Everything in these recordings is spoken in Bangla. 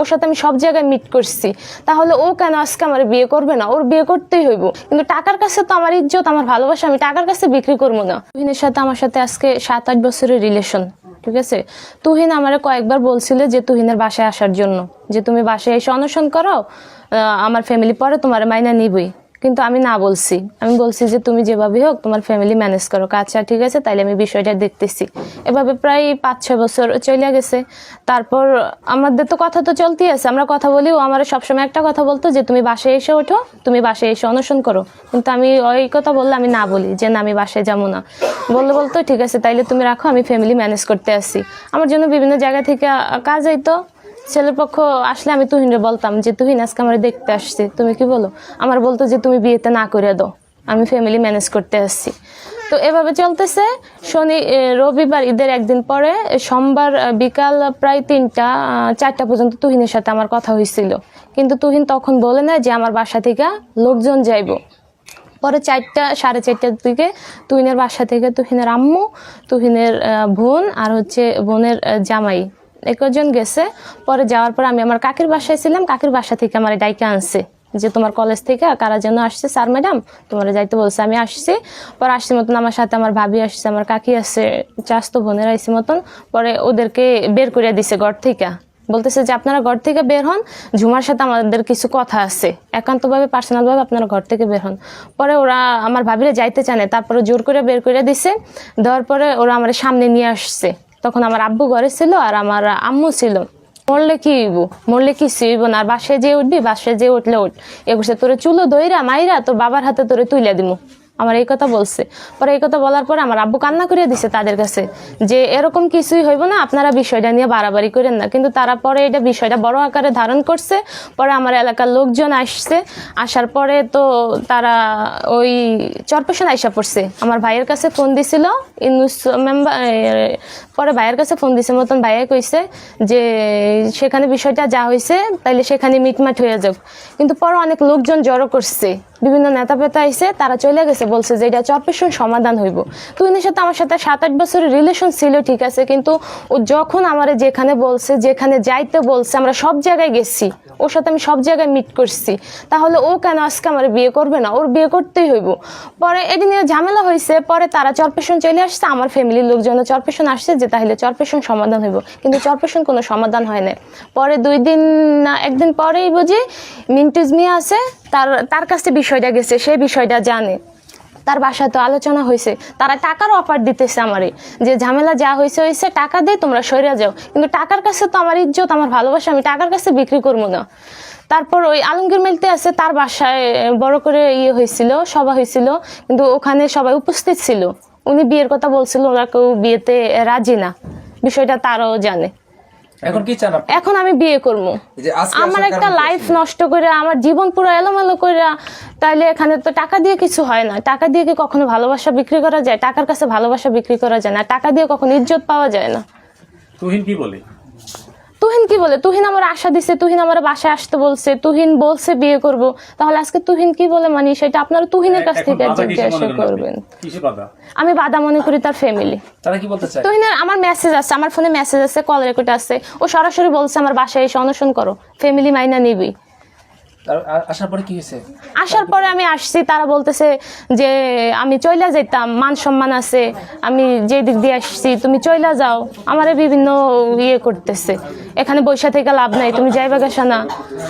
ওর সাথে আমি সব জায়গায় মিট করছি। তাহলে ও কেন আজকে আমার বিয়ে করবে না? ওর বিয়ে করতেই হইব। কিন্তু টাকার কাছে তো আমার ইজ্জত, আমার ভালোবাসা, আমি টাকার কাছে বিক্রি করব না। তুহিনের সাথে আমার সাথে আজকে সাত আট বছরের রিলেশন ঠিক আছে? তুহিন আমার কয়েকবার বলছিল যে তুহিনের বাসায় আসার জন্য, যে তুমি বাসায় এসে অনশন করো আমার ফ্যামিলি পরে তোমার মাইনা নিবই। কিন্তু আমি না বলছি। আমি বলছি যে তুমি যেভাবে হোক তোমার ফ্যামিলি ম্যানেজ করো। আচ্ছা ঠিক আছে, তাইলে আমি বিষয়টা দেখতেছি। এভাবে প্রায় পাঁচ ছয় বছর চলে গেছে। তারপর আমাদের তো কথা তো চলতেই আছে। আমরা কথা বলি, ও আমার সবসময় একটা কথা বলতো যে, তুমি বাসায় এসে ওঠো, তুমি বাসায় এসে অনশন করো। কিন্তু আমি ওই কথা বললে আমি না বলি যে, না, আমি বাসায় যাব না। বললে বলতো, ঠিক আছে, তাইলে তুমি রাখো, আমি ফ্যামিলি ম্যানেজ করতে আসি। আমার জন্য বিভিন্ন জায়গা থেকে কাজ হইতো ছেলের পক্ষ আসলে আমি তুহিনরে বলতাম যে, তুহিন, আজকে আমার দেখতে আসছে। তুমি কি বলো? আমার বলতো যে, তুমি বিয়েতে না করে দাও। আমি ফ্যামিলি ম্যানেজ করতে আসছি। তো এভাবে চলতেছে। শনি রবিবার, ঈদের একদিন পরে সোমবার বিকাল প্রায় তিনটা চারটা পর্যন্ত তুহিনের সাথে আমার কথা হয়েছিল কিন্তু তুহিন তখন বলে না যে, আমার বাসা থেকে লোকজন যাইবো। পরে চারটা, সাড়ে চারটার দিকে তুহিনের বাসা থেকে তুহিনের আম্মু, তুহিনের বোন আর হচ্ছে বোনের জামাই একজন গেছে, পরে যাওয়ার পর আমি আমার কাকির বাসায় ছিলাম, কাকির বাসা থেকে আমার ডাইকে আনছে। যে তোমার কলেজ থেকে কারা যেন আসছে, স্যার ম্যাডাম তোমার যাইতে বলছে। আমি আসছি, পরে আসছি মতন আমার সাথে আমার ভাবি আসছে, আমার কাকি আসছে, চাস্তো বোনেরা আসছে মতন, পরে ওদেরকে বের করিয়া দিছে ঘর থেকে। বলতেছে যে, আপনারা ঘর থেকে বের হন, ঝুমার সাথে আমাদের কিছু কথা আছে। একান্তভাবে পার্সোনালভাবে আপনারা ঘর থেকে বের হন। পরে ওরা আমার ভাবিরা যাইতে চানে তারপরে জোর করে বের করে দিছে। দেওয়ার পরে ওরা আমার সামনে নিয়ে আসছে। তখন আমার আব্বু ঘরে ছিল আর আমার আম্মু ছিল। মরলে কি হইব? মরলে কি হইব না। আর বাসে যে উঠবি বাসে যে উঠলে উঠ। এগুছে তোরে চুলো দইরা মাইরা তোর বাবার হাতে তোরে তুইলা দিমু। আমার এই কথা বলছে। পরে এই কথা বলার পরে আমার আব্বু কান্না করে দিছে তাদের কাছে যে এরকম কিছুই হইব না, আপনারা বিষয়টা নিয়ে বাড়াবাড়ি করেন না। কিন্তু তারা পরে এটা বিষয়টা বড় আকারে ধারণ করছে। পরে আমার এলাকার লোকজন আসছে। আসার পরে তো তারা ওই চরপেশন আইসা পড়ছে। আমার ভাইয়ের কাছে ফোন দিছিল। মেম্বার পরে ভাইয়ের কাছে ফোন দিছে। মতন ভাইয়া কইছে যে সেখানে বিষয়টা যা হয়েছে তাইলে সেখানে মিটমাট হয়ে যাক। কিন্তু পরে অনেক লোকজন জড়ো করছে। বিভিন্ন নেতা পেতা আইসে তারা চলে গেছে। বলছে যে এটা চরপেশন সমাধান হইব। তুহিনের সাথে আমার সাথে সাত আট বছরের রিলেশন ছিল, ঠিক আছে, কিন্তু ও যখন আমার যেখানে বলছে, যেখানে যাইতে বলছে, আমরা সব জায়গায় গেছি। ওর সাথে আমি সব জায়গায় মিট করছি। তাহলে ও কেন আজকে আমার বিয়ে করবে না? ওর বিয়ে করতেই হইব। পরে এটি নিয়ে ঝামেলা হয়েছে পরে তারা চরপেশন চলে আসছে, আমার ফ্যামিলির লোকজন চরপেশন আসছে যে তাহলে চরপেশন সমাধান হইব। কিন্তু চরপেশন কোনো সমাধান হয় না পরে দুই দিন না, একদিন পরেই বুঝি মিন্টুজ মিয়া আছে, তার তার কাছে বিষয়টা গেছে সেই বিষয়টা জানে। তার বাসায় তো আলোচনা হয়েছে। তারা টাকার অফার দিতেছে আমারে, যে ঝামেলা যা হয়েছে হয়েছে, টাকা দিয়ে তোমরা সরে যাও। কিন্তু টাকার কাছে তো আমার ইজ্জত, আমার ভালোবাসা, আমি টাকার কাছে বিক্রি করব না। তারপর ওই আলমগীর মেলতে আছে, তার বাসায় বড় করে ইয়ে হয়েছিল, সভা হয়েছিল, কিন্তু ওখানে সবাই উপস্থিত ছিল। উনি বিয়ের কথা বলছিল, ওরা কেউ বিয়েতে রাজি না। বিষয়টা তারাও জানে। এখন কি চান এখন আমি বিয়ে করব। এই যে আজকে আমার একটা লাইফ নষ্ট করে আমার জীবন পুরো এলোমেলো করে তাইলে এখানে তো টাকা দিয়ে কিছু হয় না। টাকা দিয়ে কি কখনো ভালোবাসা বিক্রি করা যায়? টাকার কাছে ভালোবাসা বিক্রি করা যায় না। টাকা দিয়ে কখনো ইজ্জত পাওয়া যায় না। তুহিন কি বলে? তুহিন কি বলে? তুহিন আমার আশা দিছে তুহিন আমার বাসায় আসতে বলছে তুহিন বলছে বিয়ে করব। তাহলে আজকে তুহিন কি বলে মানে সেটা আপনারা তুহিনের কাছ থেকে জিজ্ঞাসা? করবেন? আমি বাধা মনে করি তার ফ্যামিলি তারা কি বলতে চায়? তুহিনের আমার মেসেজ আছে আমার ফোনে মেসেজ আছে কল রেকর্ড আছে। ও সরাসরি বলছে আমার বাসায় এসে অনশন করো। ফ্যামিলি মাইনা নিবি। আসার পরে কি হয়েছে? আসার পরে আমি আসছি তারা বলতেছে যে আমি চইলা যেতাম মান সম্মান আছে আমি যে দিক দিয়ে আসছি তুমি চইলা যাও আমারে বিভিন্ন ইয়ে করতেছে। এখানে বৈশা থেকে লাভ নাই তুমি যাইবা গেছা না।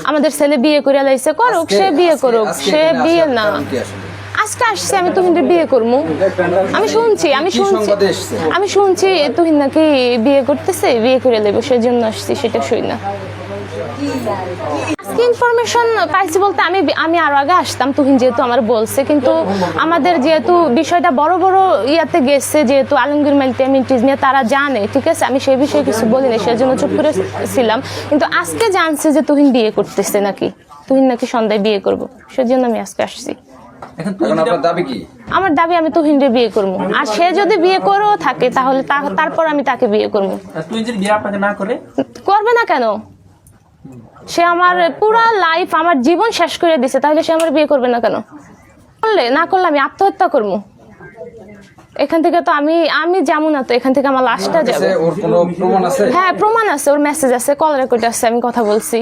আমাদের ছেলে বিয়ে করে লাইছে করুক সে বিয়ে করুক সে বিয়ে না? আজকে আসছি আমি তুহিনকে বিয়ে করব আমি শুনছি আমি শুনছি আমি শুনছি তুহিন নাকি বিয়ে করতেছে বিয়ে করে লেবো সেজন্য আসছি সেটা শুই না। আজকে ইনফরমেশন পাইছি বলতে আমি আমি আরও আগে আসতাম তুহিন যেহেতু আমার বলছে কিন্তু আমাদের যেহেতু বিষয়টা বড় বড় ইয়াতে গেছে যেহেতু আলমগীর মালিতে মিন্টিজ নিয়ে তারা জানে ঠিক আছে? আমি সেই বিষয়ে কিছু বলি না সেজন্য চুপ করে ছিলাম। কিন্তু আজকে জানছে যে তুহিন বিয়ে করতেছে নাকি? তুহিন নাকি সন্ধ্যায় বিয়ে করব। সেজন্য আমি আজকে আসছি। আমার দাবি আমি তুহিনরে বিয়ে করব। আর সে যদি বিয়ে করেও থাকে তাহলে তারপর আমি তাকে বিয়ে করব। করবে না কেন? সে আমার পুরা লাইফ আমার জীবন শেষ করে দিছে তাহলে সে আমার বিয়ে করবে না কেন? করলে? না করলে আমি আত্মহত্যা করব। এখান থেকে তো আমি আমি যেমন না তো এখান থেকে আমার লাস্টটা যাবে। হ্যাঁ প্রমাণ আছে ওর মেসেজ আছে কল রেকর্ড আছে আমি কথা বলছি।